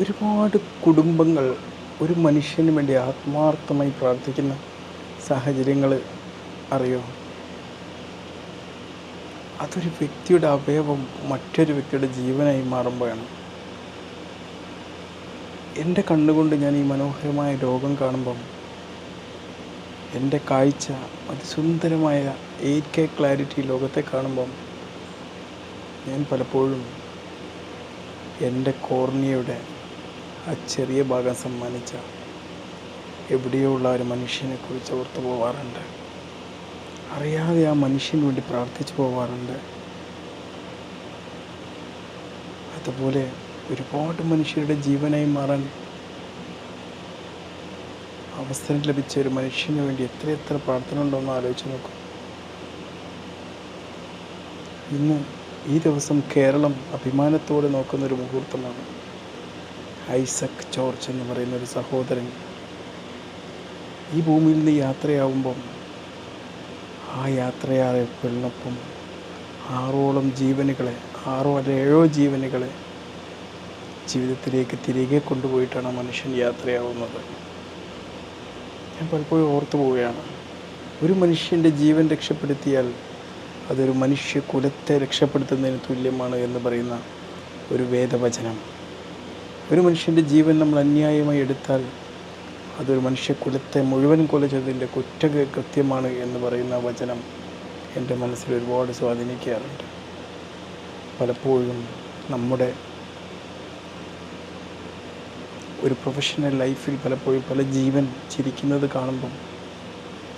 ഒരുപാട് കുടുംബങ്ങൾ ഒരു മനുഷ്യന് വേണ്ടി ആത്മാർത്ഥമായി പ്രാർത്ഥിക്കുന്ന സാഹചര്യങ്ങൾ അറിയോ? അതൊരു വ്യക്തിയുടെ അവയവം മറ്റൊരു വ്യക്തിയുടെ ജീവനായി മാറുമ്പോഴാണ്. എന്റെ കണ്ണുകൊണ്ട് ഞാൻ ഈ മനോഹരമായ രോഗം കാണുമ്പം എന്റെ കാഴ്ച അതിസുന്ദരമായ എയ്റ്റ് കെ ക്ലാരിറ്റി ലോകത്തെ കാണുമ്പം ഞാൻ പലപ്പോഴും എന്റെ കോർണിയയുടെ ആ ചെറിയ ഭാഗം സമ്മാനിച്ച എവിടെയുള്ള ഒരു മനുഷ്യനെ കുറിച്ച് ഓർത്തു പോവാറുണ്ട്? അറിയാതെ ആ മനുഷ്യന് വേണ്ടി പ്രാർത്ഥിച്ചു പോവാറുണ്ട്. അതുപോലെ ഒരുപാട് മനുഷ്യരുടെ ജീവനായി മാറാൻ അവസരം ലഭിച്ച ഒരു മനുഷ്യന് വേണ്ടി എത്ര എത്ര പ്രാർത്ഥന ഉണ്ടോയെന്ന് ആലോചിച്ച് നോക്കും. ഇന്ന് ഈ ദിവസം കേരളം അഭിമാനത്തോടെ നോക്കുന്ന ഒരു മുഹൂർത്തമാണ്. ഐസക് ജോർജ് എന്ന് പറയുന്ന ഒരു സഹോദരൻ ഈ ഭൂമിയിൽ നിന്ന് യാത്രയാവുമ്പം ആ യാത്രയായപ്പിനൊപ്പം ആറോളം ജീവനുകളെ ആറോ അല്ല ഏഴോ ജീവനുകളെ ജീവിതത്തിലേക്ക് തിരികെ കൊണ്ടുപോയിട്ടാണ് മനുഷ്യൻ യാത്രയാവുന്നത്. ഞാൻ പലപ്പോഴും ഓർത്തു പോവുകയാണ് ഒരു മനുഷ്യന്റെ ജീവൻ രക്ഷപ്പെടുത്തിയാൽ അതൊരു മനുഷ്യ കുലത്തെ രക്ഷപ്പെടുത്തുന്നതിന് തുല്യമാണ് എന്ന് പറയുന്ന ഒരു വേദവചനം. ഒരു മനുഷ്യന്റെ ജീവൻ നമ്മൾ അന്യായമായി എടുത്താൽ അതൊരു മനുഷ്യക്കുലത്തെ മുഴുവൻ കൊല ചെയ്തതിന്റെ കുറ്റ കൃത്യമാണ് എന്ന് പറയുന്ന വചനം എന്റെ മനസ്സിൽ ഒരുപാട് സ്വാധീനിക്കാറുണ്ട്. പലപ്പോഴും നമ്മുടെ ഒരു പ്രൊഫഷണൽ ലൈഫിൽ പലപ്പോഴും പല ജീവൻ ചിരിക്കുന്നത് കാണുമ്പം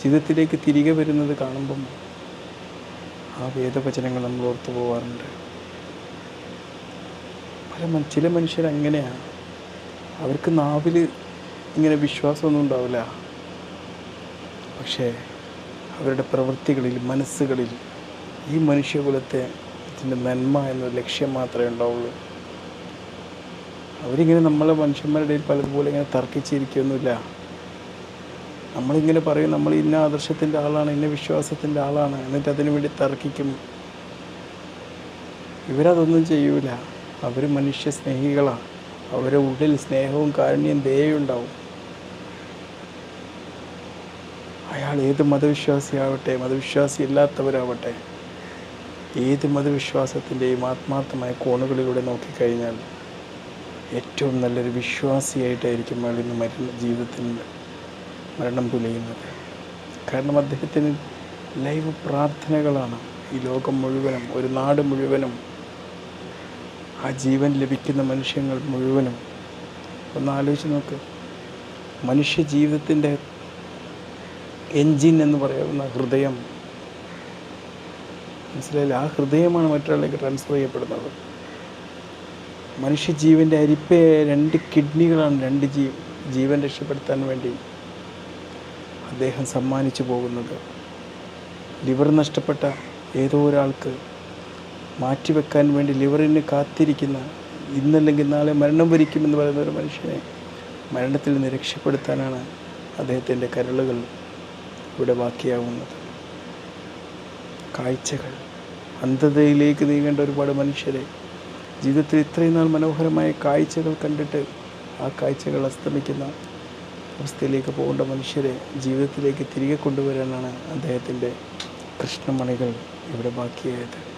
ജീവിതത്തിലേക്ക് തിരികെ വരുന്നത് കാണുമ്പം ആ വേദവചനങ്ങൾ നമ്മൾ ഓർത്തു പോകാറുണ്ട് പല ചില മനുഷ്യർ അങ്ങനെയാണ്. അവർക്ക് നാവിൽ ഇങ്ങനെ വിശ്വാസമൊന്നും ഉണ്ടാവില്ല. പക്ഷേ അവരുടെ പ്രവൃത്തികളിൽ മനസ്സുകളിൽ ഈ മനുഷ്യകുലത്തെ ഇതിന്റെ നന്മ എന്ന ലക്ഷ്യം മാത്രമേ ഉണ്ടാവുള്ളൂ. അവരിങ്ങനെ നമ്മളെ മനുഷ്യന്മാരുടെ ഇടയിൽ പലതുപോലെ ഇങ്ങനെ തർക്കിച്ചിരിക്കുകയൊന്നുമില്ല നമ്മളിങ്ങനെ പറയും നമ്മൾ ഇന്ന ആദർശത്തിന്റെ ആളാണ് ഇന്ന വിശ്വാസത്തിന്റെ ആളാണ് എന്നിട്ട് അതിനു വേണ്ടി തർക്കിക്കും. ഇവരതൊന്നും ചെയ്യൂല. അവർ മനുഷ്യ സ്നേഹികളാണ്. അവരുടെ ഉള്ളിൽ സ്നേഹവും കാരുണ്യം ദയുണ്ടാവും അയാൾ ഏത് മതവിശ്വാസിയാവട്ടെ മതവിശ്വാസി ഇല്ലാത്തവരാവട്ടെ ഏത് മതവിശ്വാസത്തിന്റെയും ആത്മാർത്ഥമായ കോണുകളിലൂടെ നോക്കിക്കഴിഞ്ഞാൽ ഏറ്റവും നല്ലൊരു വിശ്വാസിയായിട്ടായിരിക്കും അയാൾ ഇന്ന് മരണ ജീവിതത്തിൽ മരണം പുലയുന്നത്. കാരണം അദ്ദേഹത്തിന് ലൈവ് പ്രാർത്ഥനകളാണ് ഈ ലോകം മുഴുവനും ഒരു നാട് മുഴുവനും ആ ജീവൻ ലഭിക്കുന്ന മനുഷ്യങ്ങൾ മുഴുവനും ഒന്ന് ആലോചിച്ച് നോക്ക്. മനുഷ്യ ജീവിതത്തിന്റെ എൻജിൻ എന്ന് പറയുന്ന ഹൃദയം. മനസ്സിലായി ആ ഹൃദയമാണ് മറ്റൊരാളിലേക്ക് ട്രാൻസ്ഫർ ചെയ്യപ്പെടുന്നത്. മനുഷ്യജീവന്റെ അരിപ്പയെ രണ്ട് കിഡ്നികളാണ് രണ്ട് ജീ ജീവൻ രക്ഷപ്പെടുത്താൻ വേണ്ടി അദ്ദേഹം സമ്മാനിച്ചു പോകുന്നത്. ലിവർ നഷ്ടപ്പെട്ട ഏതോ ഒരാൾക്ക് മാറ്റിവെക്കാൻ വേണ്ടി ലിവറിന് കാത്തിരിക്കുന്ന ഇന്നല്ലെങ്കിൽ നാളെ മരണം വരിക്കുമെന്ന് പറയുന്ന ഒരു മനുഷ്യനെ മരണത്തിൽ നിന്ന് രക്ഷപ്പെടുത്താനാണ് അദ്ദേഹത്തിന്റെ കരളുകൾ ഇവിടെ ബാക്കിയാവുന്നത്. കാഴ്ചകൾ അന്ധതയിലേക്ക് നീങ്ങേണ്ട ഒരുപാട് മനുഷ്യരെ ജീവിതത്തിൽ ഇത്രയും നാൾ മനോഹരമായ കാഴ്ചകൾ കണ്ടിട്ട് ആ കാഴ്ചകൾ അസ്തമിക്കുന്ന അവസ്ഥയിലേക്ക് പോകേണ്ട മനുഷ്യരെ ജീവിതത്തിലേക്ക് തിരികെ കൊണ്ടുവരാനാണ് അദ്ദേഹത്തിന്റെ കൃഷ്ണമണികൾ ഇവിടെ ബാക്കിയായത്.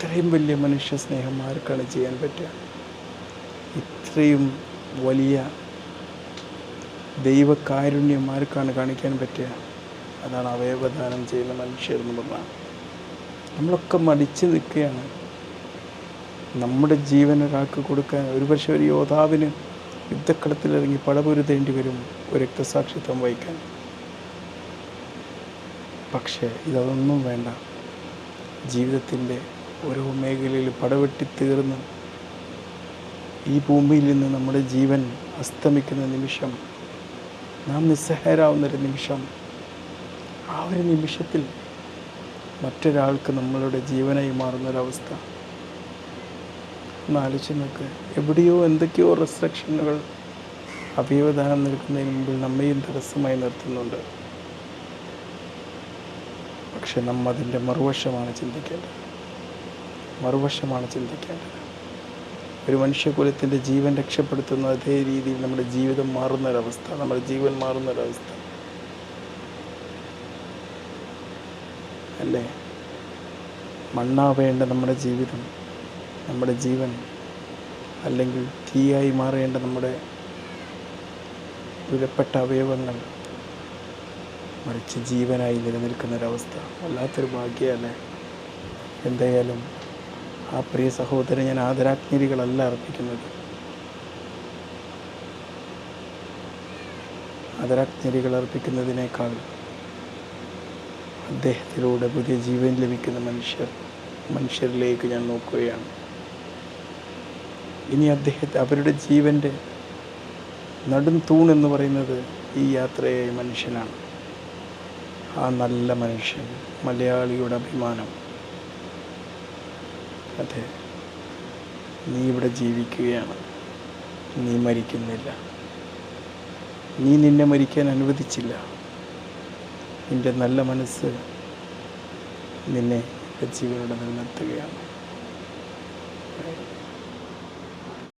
ഇത്രയും വലിയ മനുഷ്യ സ്നേഹം ആർക്കാണ് ചെയ്യാൻ പറ്റുക? ഇത്രയും വലിയ ദൈവകാരുണ്യം ആർക്കാണ് കാണിക്കാൻ പറ്റുക? അതാണ് അവയവദാനം ചെയ്യുന്ന മനുഷ്യർ എന്ന് പറഞ്ഞാൽ. നമ്മളൊക്കെ മടിച്ചു നിൽക്കുകയാണ്. നമ്മുടെ ജീവൻ ഒരാൾക്ക് കൊടുക്കാൻ ഒരുപക്ഷെ ഒരു യോദ്ധാവിന് യുദ്ധക്കളത്തിലിറങ്ങി പടപൊരുതേണ്ടി വരും ഒരു രക്തസാക്ഷിത്വം വഹിക്കാൻ. പക്ഷേ ഇതൊന്നും വേണ്ട. ജീവിതത്തിന്റെ ഓരോ മേഖലയിൽ പടവെട്ടി തീർന്ന് ഈ ഭൂമിയിൽ നിന്ന് നമ്മുടെ ജീവൻ അസ്തമിക്കുന്ന നിമിഷം നാം നിസ്സഹരാവുന്നൊരു നിമിഷം ആ ഒരു നിമിഷത്തിൽ മറ്റൊരാൾക്ക് നമ്മളുടെ ജീവനായി മാറുന്നൊരവസ്ഥ ഒന്ന് ആലോചിച്ച് നോക്ക്. എവിടെയോ എന്തൊക്കെയോ റെസ്ട്രിക്ഷനുകൾ അഭിവദാനം നിൽക്കുന്നതിന് മുമ്പിൽ നമ്മയും തടസ്സമായി നിർത്തുന്നുണ്ട്. പക്ഷെ നമ്മതിന്റെ മറുവശമാണ് ചിന്തിക്കേണ്ടത്. മറുവശമാണ് ചിന്തിക്കേണ്ടത്. ഒരു മനുഷ്യകുലത്തിന്റെ ജീവൻ രക്ഷപ്പെടുത്തുന്ന അതേ രീതിയിൽ നമ്മുടെ ജീവിതം മാറുന്നൊരവസ്ഥ നമ്മുടെ ജീവൻ മാറുന്നൊരവസ്ഥ. അല്ലേ? മണ്ണാവേണ്ട നമ്മുടെ ജീവിതം നമ്മുടെ ജീവൻ അല്ലെങ്കിൽ തീയായി മാറേണ്ട നമ്മുടെ വിലപ്പെട്ട അവയവങ്ങൾ മറിച്ച് ജീവനായി നിലനിൽക്കുന്നൊരവസ്ഥ. വല്ലാത്തൊരു ഭാഗ്യമല്ലേ എന്തായാലും ആ പ്രിയ സഹോദരൻ ഞാൻ ആദരാജ്ഞലികളല്ല അർപ്പിക്കുന്നത്. ആദരാജ്ഞലികൾ അർപ്പിക്കുന്നതിനേക്കാൾ അദ്ദേഹത്തിലൂടെ പുതിയ ജീവൻ ലഭിക്കുന്ന മനുഷ്യർ മനുഷ്യരിലേക്ക് ഞാൻ നോക്കുകയാണ്. ഇനി അദ്ദേഹത്തെ അവരുടെ ജീവന്റെ നടും തൂൺ എന്ന് പറയുന്നത് ഈ യാത്രയായ മനുഷ്യനാണ്. ആ നല്ല മനുഷ്യൻ മലയാളിയുടെ അഭിമാനം അതെ. നീ ഇവിടെ ജീവിക്കുകയാണ്. നീ മരിക്കുന്നില്ല. നീ നിന്നെ മരിക്കാൻ അനുവദിച്ചില്ല. നിന്റെ നല്ല മനസ്സ് നിന്നെ ജീവനോടെ നിലനിർത്തുകയാണ്.